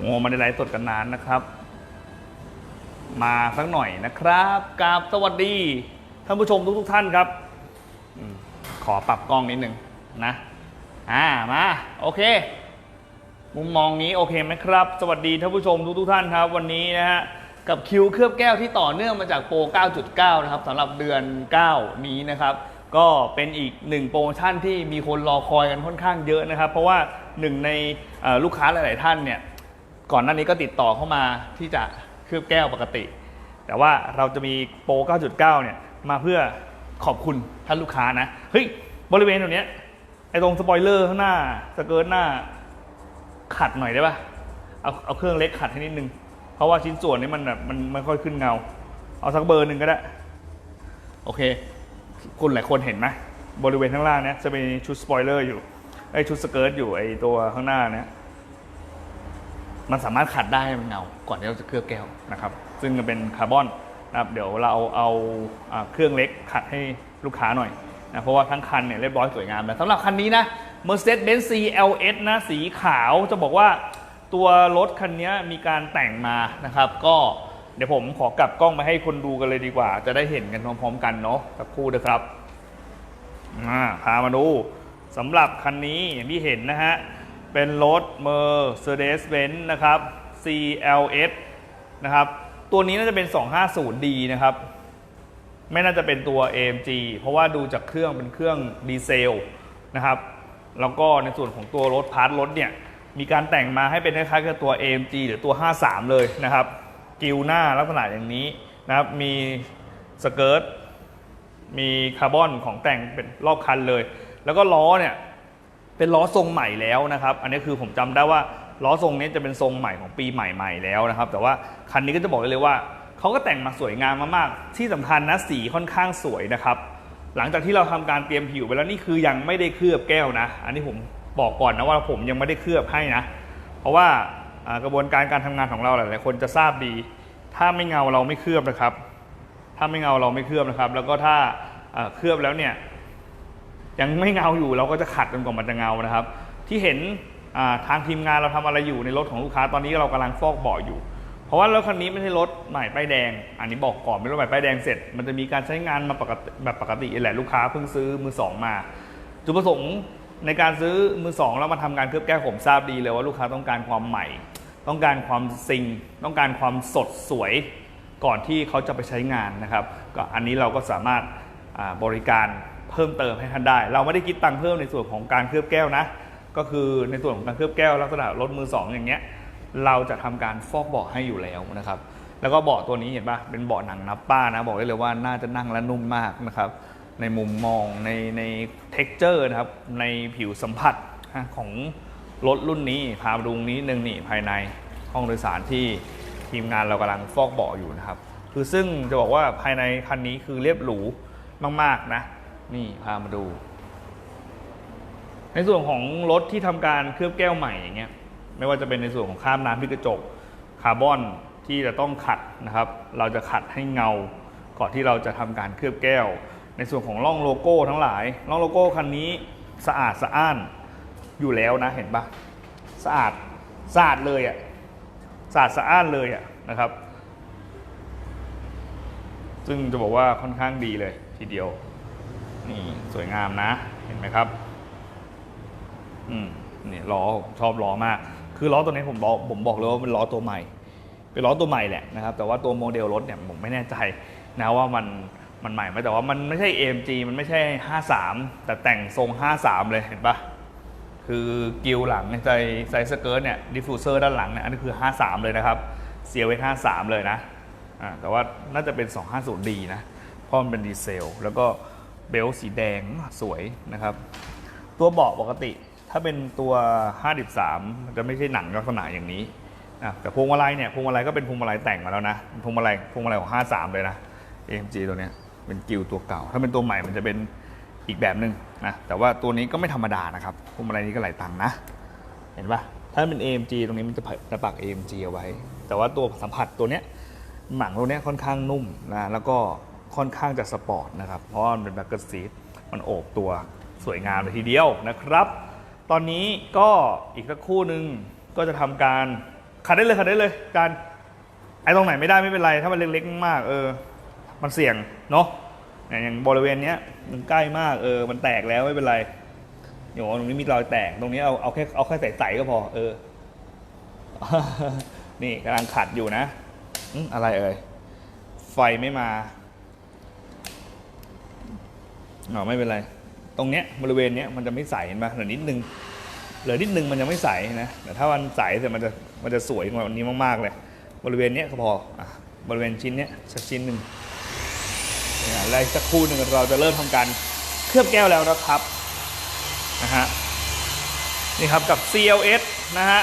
โอ้ไมาในไลฟ์สดกันนานนะครับ มาสักหน่อยนะครับกราบสวัสดีท่านผู้ชมทุกๆท่านครับอขอปรับกล้องนิดนึงนะอ่ามาโอเค มุมมองนี้โอเคไหมครับ สวัสดีท่านผู้ชมทุกๆท่านครับ วันนี้นะฮะกับคิวเคลือบแก้วที่ต่อเนื่องมาจากโปร 9.9 นะครับสำหรับเดือน 9 นี้นะครับ ก็เป็นอีกหนึ่งโปรโมชั่นที่มีคนรอคอยกันค่อนข้างเยอะนะครับ เพราะว่าหนึ่งในลูกค้าหลาย ๆ ท่านเนี่ย ก่อนหน้านี้ก็ติดต่อเข้ามาที่จะเคลือบแก้วปกติ แต่ว่าเราจะมีโปร 9.9 เนี่ยมาเพื่อขอบคุณท่านลูกค้านะ เฮ้ย บริเวณตรงเนี้ยไอ้ตรงสปอยเลอร์ข้างหน้าสเกิร์ตหน้า ขัดหน่อยได้ปะเอาเอาเครื่องเล็กขัดให้นิดนึง เพราะว่าชิ้นส่วนนี้มันแบบมันไม่ค่อยขึ้นเงา เอาสักเบอร์หนึ่งก็ได้ โอเค คุณหลายคนเห็นไหมบริเวณข้างล่างเนี้ยจะมีชุดสปอยเลอร์อยู่ไอ้ชุดสเกิร์ตอยู่ไอ้ตัวข้างหน้าเนี้ย มันสามารถขัดได้ให้มันเงาก่อนที่เราจะเคลือบแก้วนะครับ ซึ่งมันเป็นคาร์บอนนะครับเดี๋ยวเราเอาอ่าเครื่องเล็กขัดให้ลูกค้าหน่อยนะเพราะว่าทั้งคันเนี่ยเรียบร้อยสวยงามแล้วสำหรับคันนี้นะ Mercedes-Benz CLS นะสีขาวจะบอกว่าตัวรถคันนี้มีการแต่งมานะครับ ก็เดี๋ยวผมขอกลับกล้องมาให้คนดูกันเลยดีกว่า จะได้เห็นกันพร้อมๆกันเนาะสักครู่นะครับอ่าพามาดูสำหรับคันนี้อย่างที่เห็นนะฮะ เป็นรถ Mercedes-Benz นะครับ CLS นะครับ ตัวนี้น่าจะเป็น 250D นะครับ ไม่น่าจะเป็นตัว AMG เพราะว่าดูจากเครื่องเป็นเครื่องดีเซลนะครับ แล้วก็ในส่วนของตัวรถพาร์ทรถเนี่ย มีการแต่งมาให้เป็นคล้ายๆกับตัว AMG หรือตัว 53 เลยนะครับ กิวหน้าลักษณะอย่างนี้นะครับ มีสเกิร์ต มีคาร์บอนของแต่งเป็นรอบคันเลย แล้วก็ล้อเนี่ย เป็นล้อทรงใหม่แล้วนะครับ อันนี้คือผมจำได้ว่าล้อทรงนี้จะเป็นทรงใหม่ของปีใหม่ๆแล้วนะครับ แต่ว่าคันนี้ก็จะบอกได้เลยว่าเขาก็แต่งมาสวยงามมากๆ ที่สำคัญนะสีค่อนข้างสวยนะครับ หลังจากที่เราทำการเตรียมผิวไปแล้วนี่คือยังไม่ได้เคลือบแก้วนะ อันนี้ผมบอกก่อนนะว่าผมยังไม่ได้เคลือบให้นะ เพราะว่ากระบวนการการทำงานของเราหลายๆคนจะทราบดี ถ้าไม่เงาเราไม่เคลือบนะครับ ถ้าไม่เงาเราไม่เคลือบนะครับ แล้วก็ถ้าเคลือบแล้วเนี่ย ยังไม่เงาอยู่เราก็จะขัดจนกว่ามันจะเงานะครับ ที่เห็นทางทีมงานเราทำอะไรอยู่ในรถของลูกค้าตอนนี้เรากำลังฟอกเบาะอยู่ เพราะว่ารถคันนี้ไม่ใช่รถใหม่ป้ายแดง อันนี้บอกก่อนเป็นรถใหม่ป้ายแดงเสร็จ มันจะมีการใช้งานมาปกติแบบปกติแหละลูกค้าเพิ่งซื้อมือสองมา จุดประสงค์ในการซื้อมือสองแล้วมาทำการเคลือบแก้ผมทราบดีเลยว่าลูกค้าต้องการความใหม่ ต้องการความซิงต้องการความสดสวยก่อนที่เขาจะไปใช้งานนะครับ ก็อันนี้เราก็สามารถบริการ เพิ่มเติมให้ท่านได้ เราไม่ได้คิดตังค์เพิ่มในส่วนของการเคลือบแก้วนะ ก็คือในส่วนของการเคลือบแก้วลักษณะรถมือสองอย่างเงี้ย เราจะทำการฟอกเบาะให้อยู่แล้วนะครับ แล้วก็เบาะตัวนี้เห็นปะเป็นเบาะหนังนับป้านะ บอกได้เลยว่าน่าจะนั่งและนุ่มมากนะครับ ในมุมมองในในเท็กเจอร์นะครับ ในผิวสัมผัสของรถรุ่นนี้พามาดูนี้หนึ่งนี่ภายในห้องโดยสารที่ทีมงานเรากำลังฟอกเบาะอยู่นะครับ คือซึ่งจะบอกว่าภายในคันนี้คือเรียบหรูมากๆนะ นี่พามาดู ในส่วนของรถที่ทำการเคลือบแก้วใหม่อย่างเงี้ยไม่ว่าจะเป็นในส่วนของคราบน้ำที่กระจกคาร์บอนที่จะต้องขัดนะครับ เราจะขัดให้เงา ก่อนที่เราจะทำการเคลือบแก้ว ในส่วนของร่องโลโก้ทั้งหลายร่องโลโก้คันนี้สะอาดสะอ้านอยู่แล้วนะเห็นปะสะอาดสะอาดเลยอะ่ะสะอาดสะอ้านเลยอะ่ะนะครับ ซึ่งจะบอกว่าค่อนข้างดีเลยทีเดียว นี่สวยงามนะ เห็นไหมครับ อืมเนี่ยล้อชอบล้อมาก คือล้อตัวนี้ผมบอกผมบอกเลยว่าเป็นล้อตัวใหม่ เป็นล้อตัวใหม่แหละนะครับ แต่ว่าตัวโมเดลรถเนี่ยผมไม่แน่ใจนะว่ามันมันใหม่ไหมแต่ว่ามันไม่ใช่ AMG มันไม่ใช่ 53 แต่แต่งทรง 53 เลยเห็นปะคือกิลหลังในใจไซสเกิร์ตเนี่ยดิฟฟูเซอร์ด้านหลังเนี่ยอันนี้คือ 53 เลยนะครับเซียเว53 เลยนะอ่าแต่ว่าน่าจะเป็น 250D นะเพราะมันเป็นดีเซล แล้วก็ เบลสีแดงสวยนะครับ ตัวเบาะปกติ ถ้าเป็นตัว 53 จะไม่ใช่หนังลักษณะอย่างนี้นะแต่พวงมาลัยเนี่ยพวงมาลัยก็เป็นพวงมาลัยแต่งมาแล้วนะพวงมาลัยพวงมาลัยของ 53 เลยนะ AMG ตัวเนี้ยเป็นกิลตัวเก่า ถ้าเป็นตัวใหม่มันจะเป็นอีกแบบหนึ่งนะแต่ว่าตัวนี้ก็ไม่ธรรมดานะครับพวงมาลัยนี้ก็หลายตังค์นะ เห็นปะถ้าเป็น AMG ตรงนี้มันจะจะปัก AMG เอาไว้ แต่ว่าตัวสัมผัสตัวเนี้ยหนังตัวเนี้ยค่อนข้างนุ่มนะแล้วก็ ค่อนข้างจะสปอร์ตนะครับ เพราะมันเป็นแบ็กเกอร์ซีทมันโอบตัวสวยงามเลยทีเดียวนะครับ ตอนนี้ก็อีกสักคู่หนึ่งก็จะทำการขัดได้เลยขัดได้เลย การไอ้ตรงไหนไม่ได้ไม่เป็นไรถ้ามันเล็กๆมากเออ มันเสี่ยงเนาะอย่างบริเวณเนี้ยมันใกล้มากเออมันแตกแล้วไม่เป็นไรโยตรงนี้มีรอยแตกตรงนี้เอาเอาแค่เอาแค่ใสๆก็พอ เออ นี่กำลังขัดอยู่นะออะไรเอ่ยไฟไม่มา อ๋อไม่เป็นไร ตรงเนี้ยบริเวณเนี้ยมันจะไม่ใสเห็นปะเหลือนิดนึงเหลือนิดนึงมันยังไม่ใสนะแต่ถ้ามันใสเสร็จมันจะมันจะสวยกว่านี้มากๆเลย บริเวณเนี้ยก็พออะบริเวณชิ้นเนี้ยสักชิ้นหนึ่งเนี่ยแล้วอีกสักครู่หนึ่งเราจะเริ่มทำการเคลือบแก้วแล้วนะครับนะฮะนี่ครับกับ CLS นะฮะ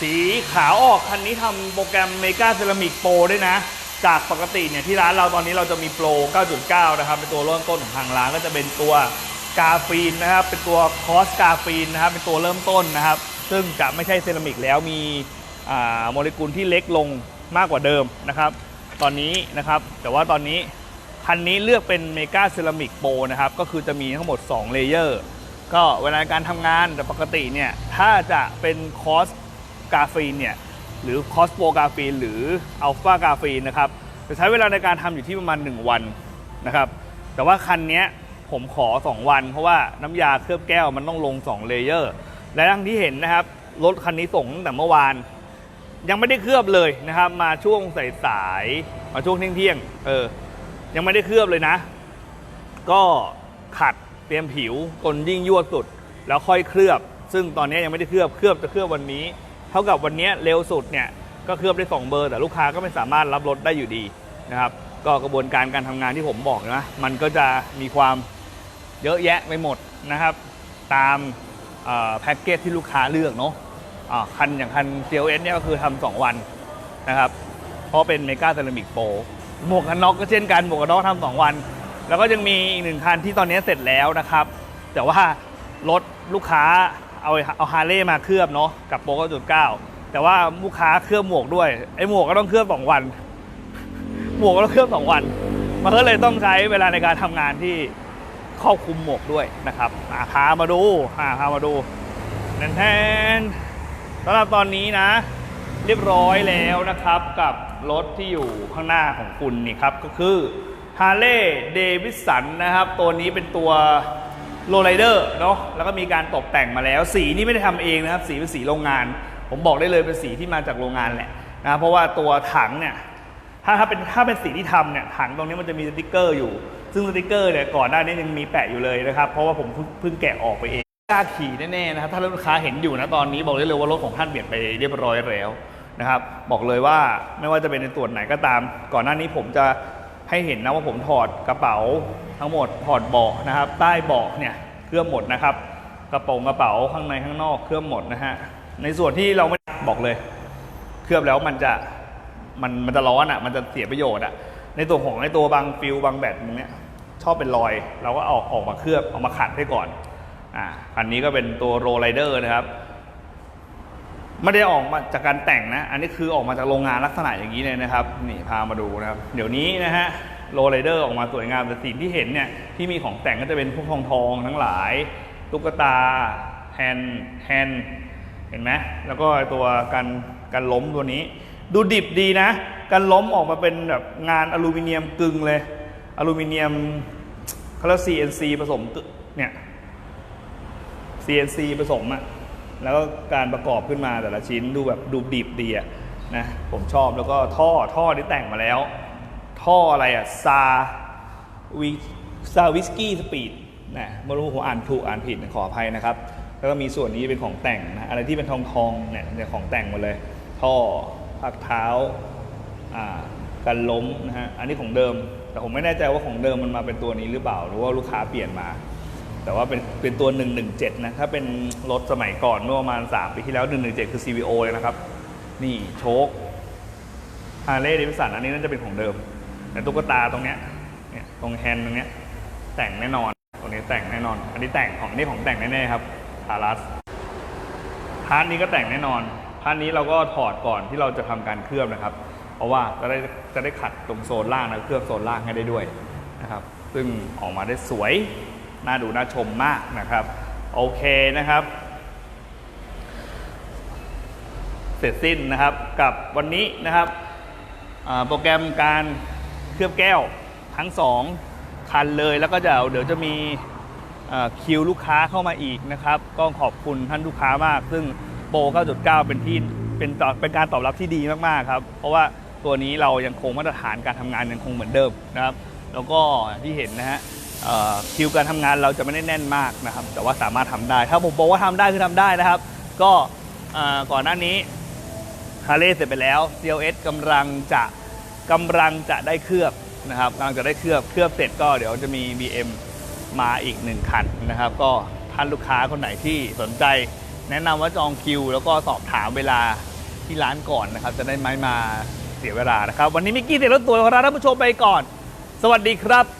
สีขาวออกคันนี้ทำโปรแกรม Mega Ceramic Pro ด้วยนะ จากปกติเนี่ยที่ร้านเราตอนนี้เราจะมีโปร 9.9 นะครับ เป็นตัวเริ่มต้นของทางร้านก็จะเป็นตัวกาฟีนนะครับ เป็นตัวคอสกาฟีนนะครับ เป็นตัวเริ่มต้นนะครับ ซึ่งจะไม่ใช่เซรามิกแล้วมีโมเลกุลที่เล็กลงมากกว่าเดิมนะครับ ตอนนี้นะครับ แต่ว่าตอนนี้คันนี้เลือกเป็นเมกาเซรามิกโปรนะครับ ก็คือจะมีทั้งหมด 2 เลเยอร์ ก็เวลาการทำงานแต่ปกติเนี่ย ถ้าจะเป็นคอสกาฟีนเนี่ย หรือคอสโปกาฟีนหรืออัลฟากาฟีนนะครับจะใช้เวลาในการทำอยู่ที่ประมาณ 1 วันนะครับ แต่ว่าคันนี้ผมขอ 2 วัน เพราะว่าน้ำยาเคลือบแก้วมันต้องลง 2 เลเยอร์ และดังที่เห็นนะครับ รถคันนี้ส่งตั้งแต่เมื่อวาน ยังไม่ได้เคลือบเลยนะครับ มาช่วงสายๆมาช่วงเที่ยงๆเออยังไม่ได้เคลือบเลยนะ ก็ขัดเตรียมผิวจนยิ่งยวดสุด แล้วค่อยเคลือบ ซึ่งตอนนี้ยังไม่ได้เคลือบเคลือบจะเคลือบวันนี้ เท่ากับวันนี้เร็วสุดเนี่ยก็เคลือบได้ 2 เบอร์ แต่ลูกค้าก็ไม่สามารถรับรถได้อยู่ดีนะครับก็กระบวนการการทำงานที่ผมบอกนะมันก็จะมีความเยอะแยะไปหมดนะครับ ตามแพ็กเกจที่ลูกค้าเลือกเนาะอ่าคันอย่างคัน CLS เนี่ยก็คือทำสองวันนะครับเพราะเป็นเมกาเซรามิกโปรหมวกกันน็อกก็เช่นกันหมวกกันน็อกทำสองวัน แล้วก็ยังมีอีกหนึ่งคันที่ตอนนี้เสร็จแล้วนะครับ แต่ว่ารถลูกค้า เอาเอาฮาร์เลย์มาเคลือบเนาะกับโปรจุดเก้าแต่ว่าลูกค้าเคลือบหมวกด้วยไอ้หมวกก็ต้องเคลือบสองวัน หมวกก็ต้องเคลือบสองวัน มันก็เลยต้องใช้เวลาในการทำงานที่ครอบคลุมหมวกด้วยนะครับอ่าพามาดูอ่าพามาดูแทนแทนสำหรับตอนนี้นะ เรียบร้อยแล้วนะครับกับรถที่อยู่ข้างหน้าของคุณนี่ครับก็คือ Harley Davidson นะครับ ตัวนี้เป็นตัว Low Rider เนาะแล้วก็มีการตกแต่งมาแล้ว สีนี่ไม่ได้ทำเองนะครับ สีเป็นสีโรงงาน ผมบอกได้เลยเป็นสีที่มาจากโรงงานแหละนะเพราะว่าตัวถังเนี่ยถ้าถ้าเป็นถ้าเป็นสีที่ทำเนี่ยถังตรงนี้มันจะมีสติกเกอร์อยู่ ซึ่งสติกเกอร์เนี่ยก่อนหน้านี้ยังมีแปะอยู่เลยนะครับ เพราะว่าผมเพิ่งเพิ่งแกะออกไปเองกล้าขี่แน่ๆนะครับถ้าลูกค้าเห็นอยู่นะตอนนี้บอกได้เลยว่ารถของท่านเปลี่ยนไปเรียบร้อยแล้วนะครับบอกเลยว่าไม่ว่าจะเป็นในส่วนไหนก็ตาม ก่อนหน้านี้ผมจะให้เห็นนะว่าผมถอดกระเป๋า ทั้งหมดถอดเบาะนะครับ ใต้เบาะเนี่ยเครื่องหมดนะครับ กระโปรงกระเป๋าข้างในข้างนอกเครื่องหมดนะฮะในส่วนที่เราไม่บอกเลย เคลือบแล้วมันจะมันมันจะร้อนอะมันจะเสียประโยชน์อะในตัวของในตัวบางฟิลบางแบตตรงเนี้ยชอบเป็นรอย เราก็เอาออกมาเคลือบเอามาขัดให้ก่อนอ่าคันนี้ก็เป็นตัวโรไ r เดอร์นะครับไม่ได้ออกมาจากการแต่งนะ อันนี้คือออกมาจากโรงงานลักษณะอย่างนี้เลยนะครับ นี่พามาดูนะครับ เดี๋ยวนี้นะฮะ โรไ r เดอร์ออกมาสวยงามแต่สิ่งที่เห็นเนี่ยที่มีของแต่งก็จะเป็นพวกทองทองทั้งหลาย ตุ๊กตาแฮนด์แฮนด์เห็นไหมแล้วก็ตัวการการล้มตัวนี้ ดูดิบดีนะการล้มออกมาเป็นแบบงานอลูมิเนียมกึ่งเลยอลูมิเนียมเขาเรียก CNC ผสมเนี่ย CNC ผสมอะแล้วก็การประกอบขึ้นมาแต่ละชิ้นดูแบบดูดิบดีอะนะผมชอบแล้วก็ท่อท่อที่แต่งมาแล้ว ท่ออะไรอะซาวิซาวิสกี้สปีดนะไม่รู้ผมอ่านถูกอ่านผิดขออภัยนะครับ แล้วก็มีส่วนนี้เป็นของแต่งนะอะไรที่เป็นทองทองเนี่ยเนี่ยของแต่งหมดเลย ท่อพักเท้าอ่ากันล้มนะฮะอันนี้ของเดิม แต่ผมไม่แน่ใจว่าของเดิมมันมาเป็นตัวนี้หรือเปล่า หรือว่าลูกค้าเปลี่ยนมา แต่ว่าเป็นเป็นตัว 117 นะ ถ้าเป็นรถสมัยก่อนเมื่อประมาณ 3 ปีที่แล้ว 117 คือ CVO เลยนะครับ นี่โชคฮาร์เลย์เดวิสันอันนี้น่าจะเป็นของเดิม แต่ตุ๊กตาตรงเนี้ยเนี่ยตรงแฮนด์ตรงเนี้ยแต่งแน่นอนตรงนี้แต่งแน่นอน อันนี้แต่งของนี่ของแต่งแน่ๆครับทารัสพาร์ทนี้ก็แต่งแน่นอนพาร์ทนี้เราก็ถอดก่อนที่เราจะทำการเคลือบนะครับ เพราะว่าจะได้จะได้ขัดตรงโซนล่างนะเคลือบโซนล่างให้ได้ด้วยนะครับ ซึ่งออกมาได้สวยน่าดูน่าชมมากนะครับ โอเคนะครับ เสร็จสิ้นนะครับกับวันนี้นะครับโปรแกรมการ ลือบแก้วทั้งสองคันเลยแล้วก็จะเดี๋ยวจะมีคิวลูกค้าเข้ามาอีกนะครับ ก็ขอบคุณท่านลูกค้ามาก ซึ่งโปร 9.9 เป็นที่เป็นตอเป็นการตอบรับที่ดีมากๆครับ เพราะว่าตัวนี้เรายังคงมาตรฐานการทำงานยังคงเหมือนเดิมนะครับ แล้วก็ที่เห็นนะฮะคิวการทำงานเราจะไม่ได้แน่นมากนะครับ แต่ว่าสามารถทำได้ ถ้าผมบอกว่าทำได้คือทำได้นะครับ ก็ก่อนหน้านี้ฮาร์เลย์เสร็จไปแล้ว CLS กำลังจะ กำลังจะได้เคลือบนะครับกำลังจะได้เคลือบเคลือบเสร็จก็เดี๋ยวจะมี BM มาอีกหนึ่งคันนะครับ ก็ท่านลูกค้าคนไหนที่สนใจ แนะนำว่าจองคิว แล้วก็สอบถามเวลาที่ร้านก่อนนะครับ จะได้ไม่มาเสียเวลานะครับ วันนี้มิกกี้เสียรถตัวของเราท่านผู้ชมไปก่อน สวัสดีครับ